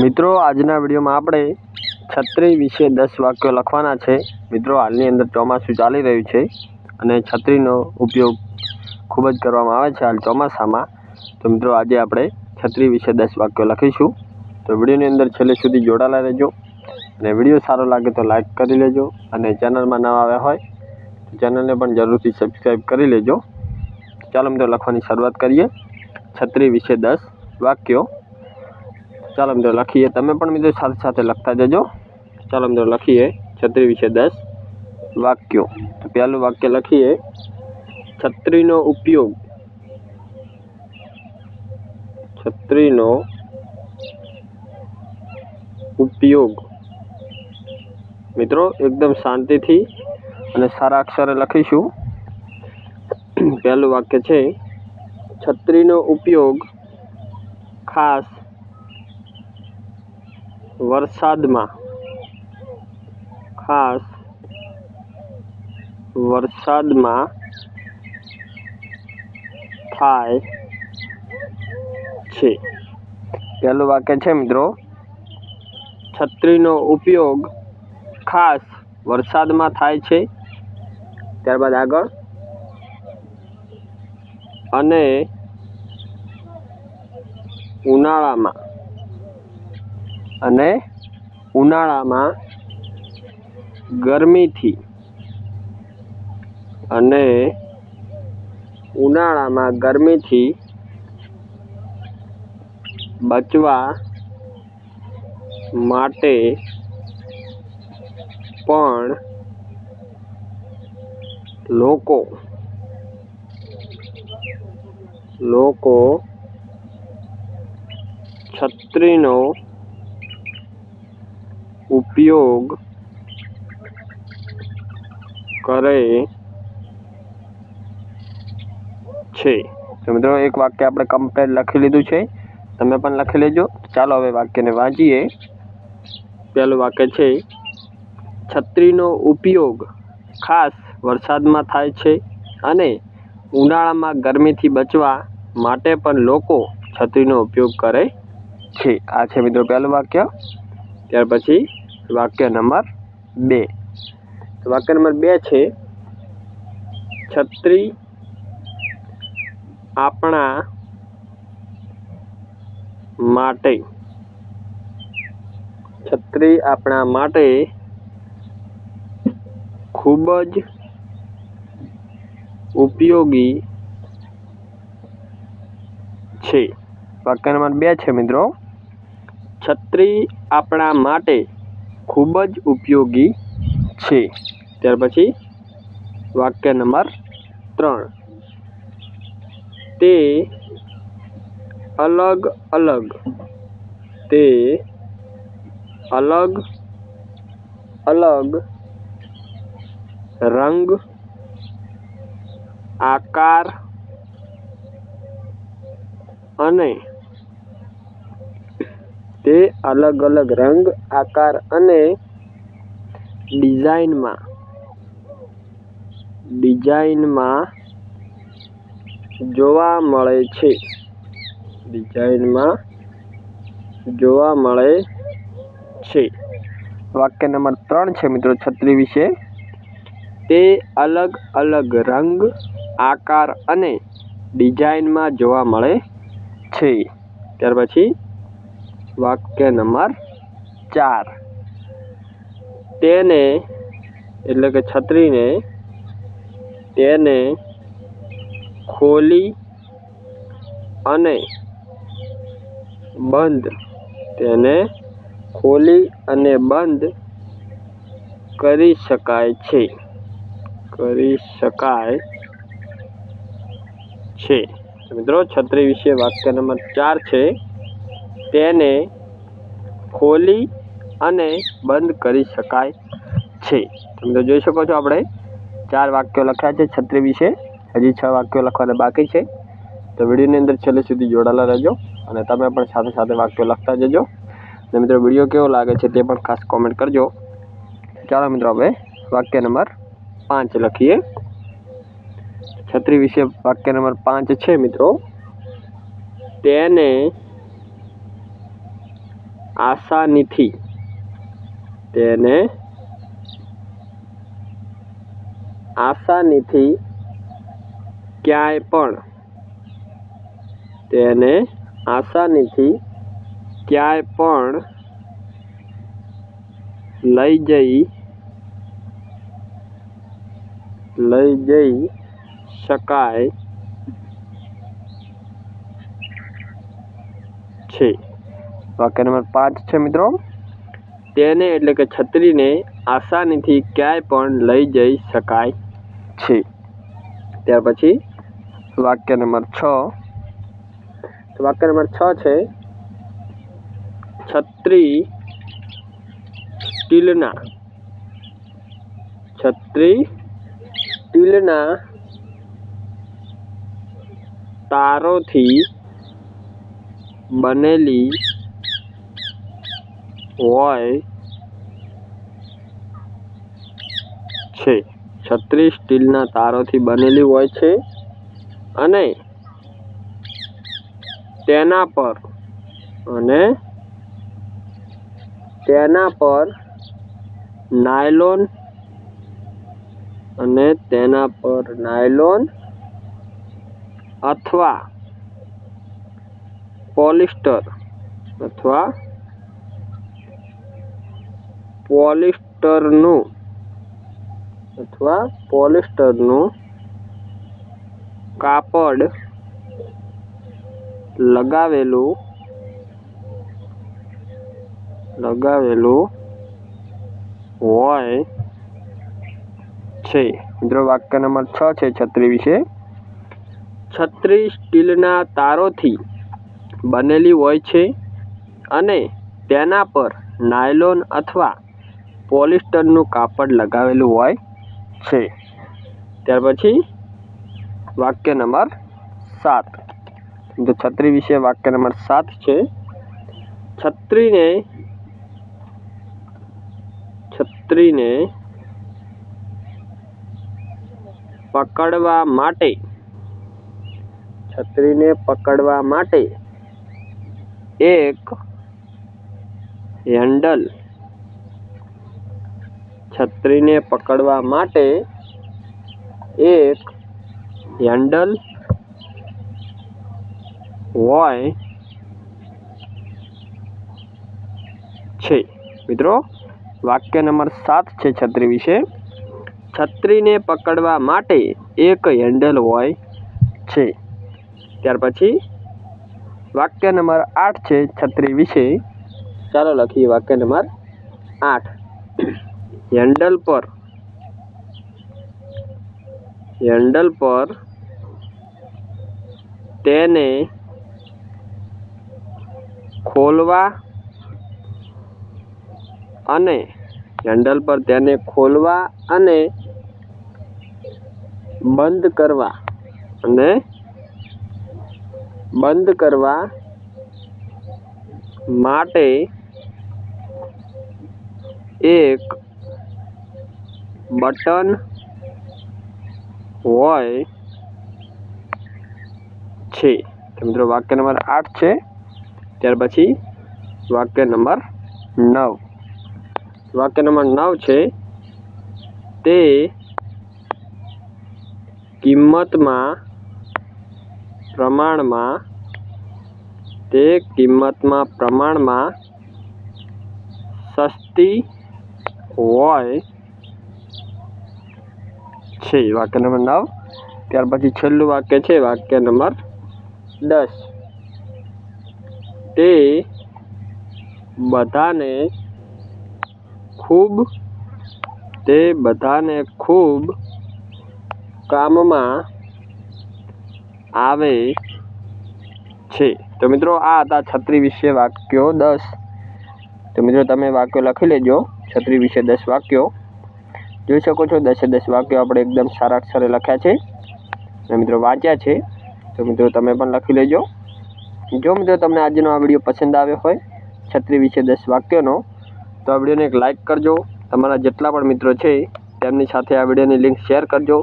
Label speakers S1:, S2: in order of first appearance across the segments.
S1: મિત્રો, આજના વિડીયોમાં આપણે છત્રી વિશે દસ વાક્યો લખવાના છે. મિત્રો, હાલની અંદર ચોમાસું ચાલી રહ્યું છે અને છત્રીનો ઉપયોગ ખૂબ જ કરવામાં આવે છે હાલ ચોમાસામાં. તો મિત્રો, આજે આપણે છત્રી વિશે દસ વાક્યો લખીશું. તો વિડીયોની અંદર છેલ્લે સુધી જોડાયેલા રહેજો અને વીડિયો સારો લાગે તો લાઈક કરી લેજો અને ચેનલમાં નવા આવ્યા હોય તો ચેનલને પણ જરૂરથી સબસ્ક્રાઈબ કરી લેજો. ચાલો મિત્રો, લખવાની શરૂઆત કરીએ. છત્રી વિશે દસ વાક્યો ચાલો મિત્રો લખીએ. તમે પણ મિત્રો સાથે સાથે લખતા જજો. ચાલો મિત્રો લખીએ. છત્રી વિશે દસ. વાક્યો. તો પહેલું વાક્ય લખીએ. છત્રીનો ઉપયોગ. છત્રીનો ઉપયોગ. મિત્રો એકદમ શાંતિથી અને સારા અક્ષરે લખીશું. પહેલું વાક્ય છે, છત્રીનો ઉપયોગ ખાસ વરસાદમાં. ખાસ વરસાદમાં થાય છે. પહેલું વાક્ય છે મિત્રો, છત્રીનો ઉપયોગ ખાસ વરસાદમાં થાય છે. ત્યારબાદ આગળ, અને ઉનાળામાં. અને ઉનાળામાં ગરમીથી અને ઉનાળામાં ગરમીથી બચવા માટે પણ લોકો લોકો છત્રીનો ઉપયોગ કરે છે. તો મિત્રો, એક વાક્ય આપણે કમ્પ્લેટ લખી લીધું છે. તમે પણ લખી લેજો. ચાલો હવે વાક્યને વાંચીએ. પહેલું વાક્ય છે, છત્રીનો ઉપયોગ ખાસ વરસાદમાં થાય છે અને ઉનાળામાં ગરમીથી બચવા માટે પણ લોકો છત્રીનો ઉપયોગ કરે છે. આ છે મિત્રો પહેલું વાક્ય. ત્યાર પછી વાક્ય નંબર બે. વાક્ય નંબર બે છે, છત્રી આપણા માટે. છત્રી આપણા માટે ખૂબ જ ઉપયોગી છે. વાક્ય નંબર બે છે, મિત્રો. છત્રી આપણા માટે ખૂબ જ ઉપયોગી છે. ત્યાર પછી વાક્ય નંબર ત્રણ. તે અલગ અલગ. તે અલગ અલગ રંગ, આકાર અને તે અલગ અલગ રંગ, આકાર અને ડિઝાઇનમાં ડિઝાઇનમાં જોવા મળે છે. ડિઝાઇનમાં જોવા મળે છે. વાક્ય નંબર ત્રણ છે મિત્રો છત્રી વિશે. તે અલગ અલગ રંગ, આકાર અને ડિઝાઇનમાં જોવા મળે છે. ત્યાર પછી વાક્ય નંબર ચાર. તેને, એટલે કે છત્રીને, તેને ખોલી અને બંધ. તેને ખોલી અને બંધ કરી શકાય છે. કરી શકાય છે. મિત્રો, છત્રી વિશે વાક્ય નંબર ચાર છે. તેને ખોલી અને બંધ કરી શકાય છે. તમે જોઈ શકો છો આપણે ચાર વાક્યો લખ્યા છે છત્રી વિશે હજી છ વાક્યો લખવાના બાકી છે. તો વિડીયોની અંદર છેલ્લે સુધી જોડાયેલા રહેજો અને તમે પણ સાથે સાથે વાક્યો લખતા જજો. અને મિત્રો વીડિયો કેવો લાગે છે તે પણ ખાસ કોમેન્ટ કરજો. ચાલો મિત્રો હવે વાક્ય નંબર પાંચ લખીએ. છત્રી વિશે વાક્ય નંબર પાંચ છે મિત્રો. તેને આસાનીથી તેને આસાનીથી ક્યાંય પણ. તેને આસાનીથી ક્યાંય પણ લઈ જઈ લઈ જઈ શકાય છે. વાક્ય નંબર પાંચ છે મિત્રો. તેને એટલે કે છત્રીને આસાનીથી ક્યાંય પણ લઈ જઈ શકાય છે. ત્યાર પછી વાક્ય નંબર છ. તો વાક્ય નંબર છ છે. છત્રી સ્ટીલના છત્રી સ્ટીલના તારોથી બનેલી હોય છે. છત્રી સ્ટીલના તારોથી બનેલી હોય છે અને તેના પર અને તેના પર નાયલોન અને તેના પર નાયલોન અથવા પોલિસ્ટર અથવા પોલિસ્ટરનું અથવા પોલિસ્ટરનું કાપડ લગાવેલું લગાવેલું હોય છે. મિત્રો, વાક્ય નંબર છ છે છત્રી વિશે. છત્રી સ્ટીલના તારોથી બનેલી હોય છે અને તેના પર નાયલોન અથવા પોલિસ્ટરનું કાપડ લગાવેલું હોય છે. ત્યાર પછી વાક્ય નંબર સાત. તો છત્રી વિશે વાક્ય નંબર સાત છે, છત્રીને છત્રીને પકડવા માટે, છત્રીને પકડવા માટે એક હેન્ડલ છત્રીને પકડવા માટે એક હેન્ડલ હોય છે. મિત્રો, વાક્ય નંબર સાત છે છત્રી વિશે. છત્રીને પકડવા માટે એક હેન્ડલ હોય છે. ત્યાર પછી વાક્ય નંબર આઠ છે છત્રી વિશે. ચાલો લખીએ વાક્ય નંબર આઠ. હેન્ડલ પર હેન્ડલ પર તેને ખોલવા અને હેન્ડલ પર તેને ખોલવા અને બંધ કરવા અને બંધ કરવા માટે એક બટન હોય છે. મિત્રો, વાક્ય નંબર આઠ છે. ત્યાર પછી વાક્ય નંબર નવ. વાક્ય નંબર નવ છે, તે કિંમતમાં, પ્રમાણમાં, તે કિંમતમાં, પ્રમાણમાં સસ્તી હોય છે વાક્ય નંબર નવ ત્યાર પછી છેલ્લું વાક્ય છે વાક્ય નંબર દસ. તે બધાને ખૂબ, તે બધાને ખૂબ કામમાં આવે છે. તો મિત્રો, આ હતા છત્રી વિશે વાક્યો દસ. તો મિત્રો, તમે વાક્યો લખી લેજો. છત્રી વિશે દસ વાક્યો. જોઈ શકો છો, દસે દસ વાક્યો આપણે એકદમ સારા અક્ષરે લખ્યા છે. અને મિત્રો વાંચ્યા છે. તો મિત્રો તમે પણ લખી લેજો. જો મિત્રો તમને આજનો આ વીડિયો પસંદ આવ્યો હોય, છત્રી વિશે દસ વાક્યોનો, તો આ વિડીયોને એક લાઇક કરજો. તમારા જેટલા પણ મિત્રો છે, તેમની સાથે આ વિડીયોની લિંક શેર કરજો.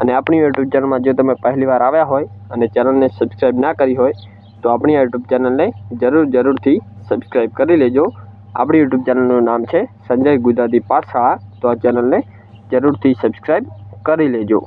S1: અને આપણી યુટ્યુબ ચેનલમાં જો તમે પહેલી વાર આવ્યા હોય અને ચેનલને સબસ્ક્રાઈબ ના કરી હોય, તો આપણી યુટ્યુબ ચેનલને જરૂર જરૂરથી સબસ્ક્રાઈબ કરી લેજો. આપણી યુટ્યુબ ચેનલનું નામ છે સંજય ગુજરાતી પાઠશાળા. તો આ ચેનલને જરૂરથી સબસ્ક્રાઈબ કરી લેજો.